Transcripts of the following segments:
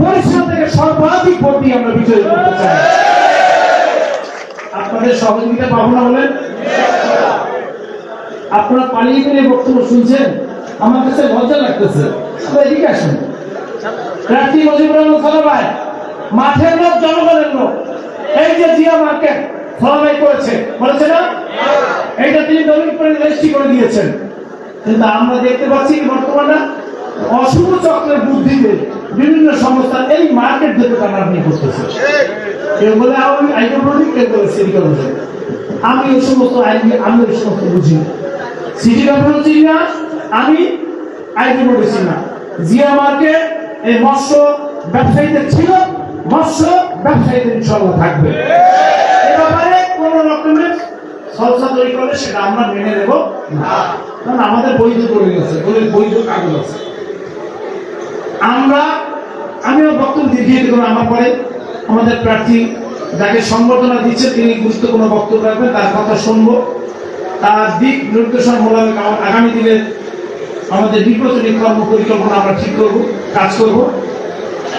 বরিশাল থেকে সর্বাধিক ভোট দিয়ে আমরা বিজয়ী করতে চাই। আপনাদের সহযোগিতা পাবো না বলেন? আপনারা পালিয়ে পেলে বক্তব্য শুনছেন? আমার কাছে লজ্জা লাগতেছে। এদিকে আসুন। প্রার্থী মুজিবুর রহমান মাঠের লোক, জনগণের লোক। এই যে জিয়া মার্কেট করেছে বলেছে না? এইটা তিনি দলিল করে রেজিস্ট্রি করে দিয়েছেন। কিন্তু আমরা দেখতে পাচ্ছি বর্তমানে? অশুভ চক্রের বুদ্ধিতে বিভিন্ন সংস্থা এই মার্কেট থেকে টানাটানি করতেছে কেউ বলে আমি আইন প্রতীক কেউ বলে সিটি কর্পোরেশন আমি ওই সমস্ত আইন আমি ওই সমস্ত বুঝি সিটি কর্পোরেশন চিনি না আমি আইন বলেছি না জিয়া মার্কেট এই মৎস্য ব্যবসায়ীদের ছিল, মৎস্য ব্যবসায়ীদের ইনশাল্লাহ থাকবে। এ ব্যাপারে কোন রকমের সলসা তৈরি করলে সেটা আমরা মেনে নেব না। কারণ আমাদের বৈধ করে গেছে বৈধ কাগজ আছে। আমরা আমিও বক্তব্য দীর্ঘিত করে আমার পরে আমাদের প্রার্থী যাকে সংবর্ধনা দিচ্ছে, তিনি গুরুত্বপূর্ণ বক্তব্য রাখবেন, তার কথা শুনব। তার দিক নির্দেশনা মোতাবেক আগামী দিনে আমাদের নির্বাচনী কর্ম পরিকল্পনা আমরা ঠিক করব, কাজ করব।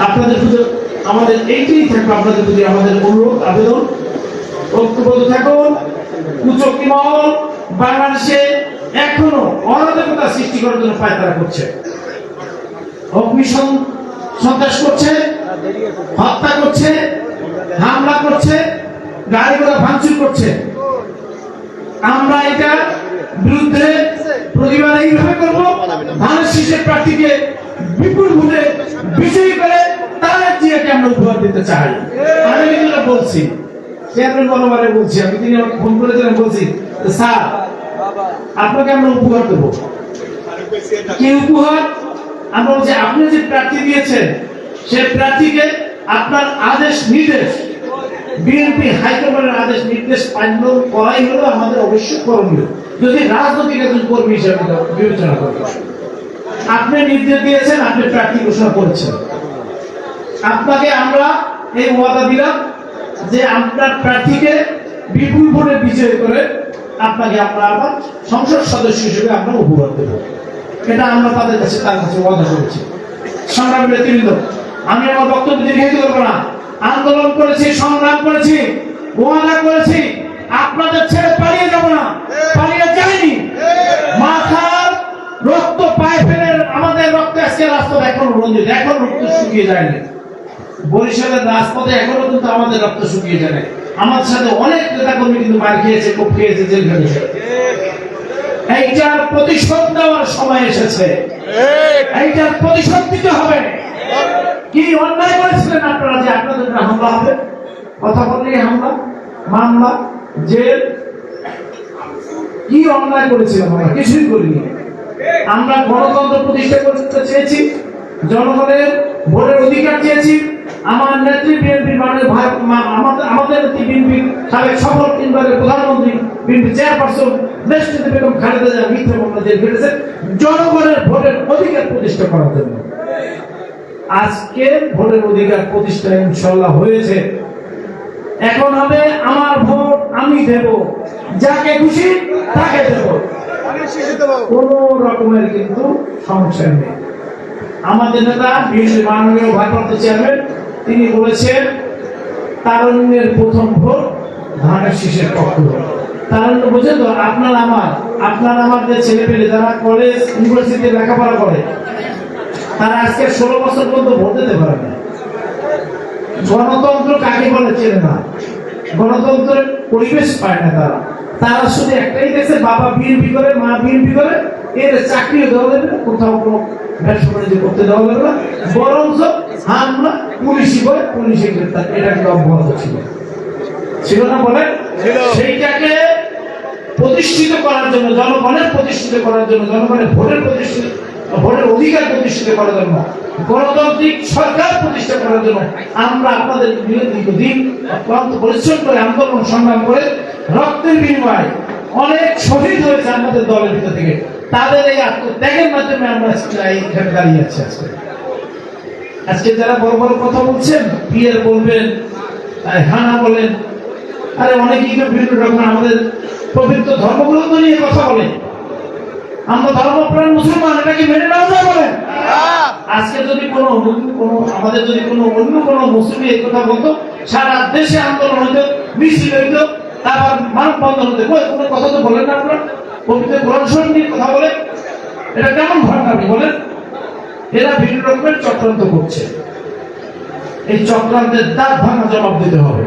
আপনাদের শুধু আমাদের এইটাই থাকবে, আপনাদের প্রতি আমাদের অনুরোধ, আবেদন। ঐক্যবদ্ধ থাকুন কুচক্রি মহল বাংলাদেশে এখনও অরাজকতা সৃষ্টি করার জন্য পায়তারা করছে। অগ্নিসং সন্ত্রাস করছে, হত্যা করছে, হামলা করছে গাড়ি ঘোড়া ভাঙচুর করছে। আমরা এটা বিরুদ্ধে প্রতিবাদ এইভাবে করব ধানের শীষের প্রার্থীকে বিপুল ভোটে বিজয়ী করে তারা জিয়াকে আমরা উপহার দিতে চাই। আমি এটা বলছি, চেয়ারম্যান বরাবরে বলছি, আমি তিনি আমাকে ফোন করেছিলেন বলছি, স্যার, আপনাকে আমরা উপহার দেবো। কি উপহার? বলছি, আপনি যে প্রার্থী দিয়েছেন, সে প্রার্থীকে আপনার আদেশ নির্দেশ, বিএনপি হাইকমান্ডের আদেশ নির্দেশ পালন করাই হলো আমাদের অবশ্যই করণীয়। যদি রাজনৈতিক একজন কর্মী হিসেবে বিবেচনা করেন। আপনি নির্দেশ দিয়েছেন, আপনি প্রার্থী ঘোষণা করেছেন। আপনাকে আমরা এই ওয়াদা দিলাম যে আপনার প্রার্থীকে বিপুল ভোটে বিজয় করে আপনাকে আমরা আবার সংসদ সদস্য হিসেবে আমরা উপহার দেব। এটা আমরা তাদের কাছে তার কাছে ওয়াদা করেছি সংগ্রামী নেতৃবৃন্দ আমি আমার বক্তব্য দীর্ঘায়িত করব না। আন্দোলন করেছি, সংগ্রাম করেছি, ওয়াদা করেছি। আপনাদের ছেড়ে পালিয়ে যাব না। পালিয়ে যায়নি মাথার রক্ত পায়ে ফেলে আমাদের রক্ত আজকে রাস্তা এখন রঞ্জিত, এখন রক্ত শুকিয়ে যায়নি বরিশালের রাজপথে এখনও কিন্তু আমাদের রক্ত শুকিয়ে যায়। আমাদের সাথে অনেক নেতা কর্মী কিন্তু মার খেয়েছে কোপ খেয়েছে, জেল খেটেছে এইটার প্রতিশোধ নেওয়ার সময় এসেছে। এইটার প্রতিশোধ দিতে হবে। কি অন্যায় করেছিলেন আপনারা যে আপনাদের হামলা হবে? কথা বললেই হামলা মামলা জেল। কি অন্যায় করেছিলাম আমরা কিছুই করিনি। আমরা গণতন্ত্র প্রতিষ্ঠা করতে চেয়েছি জনগণের ভোটের অধিকার চেয়েছি। আমার নেত্রী বিএনপি মানে ভাই মা- আমাদের আমাদের নেত্রী বিএনপি সাবেক সফল তিনবারের প্রধানমন্ত্রী বিএনপি চেয়ারপারসন দেশটিতে বেগম খালেদা জিয়া মিথ্যা মামলা জেল খেটেছে জনগণের ভোটের অধিকার প্রতিষ্ঠা করার জন্য। আজকে ভোটের অধিকার প্রতিষ্ঠা ইনশাল্লাহ হয়েছে। এখন হবে আমার ভোট, আমি দেব। যাকে খুশি তাকে দেব। কোন রকমের কিন্তু সমস্যা নেই। আমাদের নেতা বিএনপি মাননীয় ভারপ্রাপ্ত চেয়ারম্যান, তিনি বলেছেন, তারুণ্যের প্রথম ভোট ধানের শীষের পক্ষ বুঝেন তো আপনার আমার আপনার আমার যে ছেলে পেলে যারা কলেজ ইউনিভার্সিটিতে লেখাপড়া করে তারা আজকে ষোলো বছর পর্যন্ত ভোট দিতে পারে না। গণতন্ত্র কাকে বলে চেনে না? গণতন্ত্রের পরিবেশ পায় না তারা। তারা শুধু একটাই দেখছে বাবা বিএনপি করে মা বিএনপি করে এর চাকরিও দেওয়া যাবে না কোথাও কোনো ব্যবসা বাণিজ্য করতে দেওয়া যাবে না বরঞ্চ হামলা পুলিশি করে পুলিশে গ্রেপ্তার। এটা কিন্তু অব্যাহত ছিল। ছিল না বলে? সেইটাকে প্রতিষ্ঠিত করার জন্য, জনগণের প্রতিষ্ঠিত করার জন্য, জনগণের ভোটের প্রতিষ্ঠিত, ভোটের অধিকার প্রতিষ্ঠিত করার জন্য, গণতান্ত্রিক সরকার প্রতিষ্ঠা করার জন্য আমরা আপনাদের বিরোধী দিন অক্লান্ত পরিশ্রম করে আন্দোলন সংগ্রাম করে রক্তের বিনিময়ে অনেক শহীদ হয়েছে আমাদের দলের ভিতর থেকে। তাদের এই আত্মত্যাগের মাধ্যমে আমরা এইখানে দাঁড়িয়ে আছি আজকে। আজকে যারা বড় বড় কথা বলছেন বিয়ের বলবেন হানা বলেন আরে অনেকেই তো বিভিন্ন রকম আমাদের পবিত্র ধর্মগ্রন্থ নিয়ে কথা বলে। আমরা ধর্মপ্রাণ মুসলমান এটাকে মেনে নেওয়া যায় বলেন আজকে যদি কোনো কোনো আমাদের যদি কোনো অন্য কোনো মুসলিম এই কথা বলতো সারা দেশে আন্দোলন হইতো মিছিল হইতো তারপর মানববন্ধন হতো কই কোনো কথা তো বলেন না আপনারা? পবিত্র কোরআন শরীফ নিয়ে কথা বলে এটা কেমন আপনি বলেন? এরা বিভিন্ন রকমের চক্রান্ত করছে। এই চক্রান্তের দাঁত ভাঙা জবাব দিতে হবে।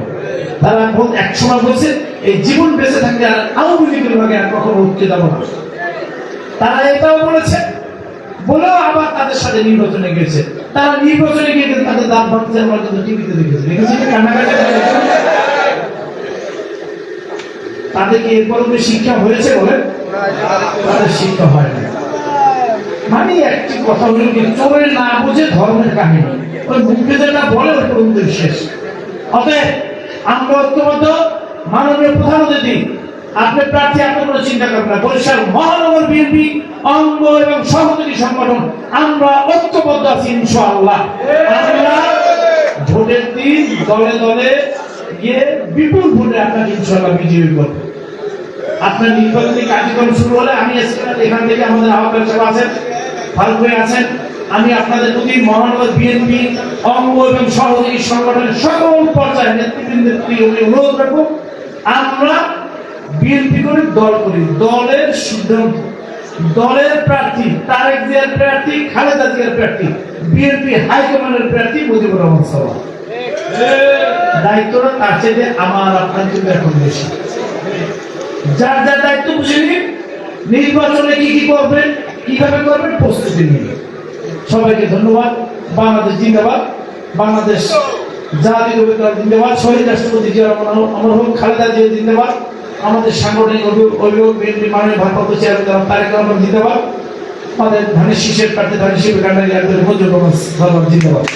তারা এক সময় বলছে, এই জীবন বেঁচে থাকলে আর আওয়ামী লীগের ভাগে আর কখনো উঠতে না। তারা এটাও বলেছে, বলেও আবার তাদের সাথে নির্বাচনে গেছে। তারা নির্বাচনে গিয়ে তাদের দাঁত ভাঙছে, আমরা কিন্তু টিভিতে দেখেছি। দেখেছি কি কান্নাকাটি করেছে? তাদের এরপর শিক্ষা হয়েছে বলে? তাদের শিক্ষা হয় না মানে একটি কথা কি চোরে না বুঝে ধর্মের কাহিনী। ওই মুখে যেটা বলে ওই শেষ। অতএব আমরা ঐক্যবদ্ধ, মাননীয় প্রধান অতিথি, আপনি প্রার্থী, আপনি কোনো চিন্তা করবেন না। বরিশাল মহানগর বিএনপি, অঙ্গ এবং সহযোগী সংগঠন, আমরা ঐক্যবদ্ধ আছি ইনশাআল্লাহ। আমরা ভোটের দিন দলে দলে গিয়ে বিপুল ভোটে আপনাকে ইনশাআল্লাহ বিজয়ী করব। আপনার নির্বাচনী কার্যক্রম শুরু হলে আমি এখান থেকে আমাদের আহ্বায়ক সাহেব আছেন। ভাই আছেন। আমি আপনাদের প্রতি মহানগর বিএনপি, অঙ্গ এবং সহযোগী সংগঠনের সকল পর্যায়ে নেতৃবৃন্দের প্রতি অনুরোধ রাখব, আমরা বিএনপি করি দল করি। দলের সিদ্ধান্ত, দলের প্রার্থী, তারেক জিয়ার প্রার্থী, খালেদা জিয়ার প্রার্থী, বিএনপি হাইকমান্ডের প্রার্থী মুজিবুর রহমান সাল্লাহ। দায়িত্বটা তার চেয়ে আমার, আপনার কিন্তু এখন বেশি। যার যার দায়িত্ব বুঝে নিন। নির্বাচনে কি কি করবেন? কীভাবে করবেন? প্রস্তুতি নিয়ে সবাইকে ধন্যবাদ। বাংলাদেশ জিন্দাবাদ। বাংলাদেশ জাতি বিপ্লব জিন্দাবাদ। শহীদ রাষ্ট্রপতি জিয়া হোক খালেদা জিয়া জিন্দাবাদ। আমাদের সাংগঠনিক অভিভাবক বিএনপি মাননীয় ভারপ্রাপ্ত চেয়ারম্যান তারেক রহমান জিন্দাবাদ। আমাদের ধানের শীষের প্রার্থী ধানের শিবির কান্ডারি একজন মজুর জিন্দাবাদ।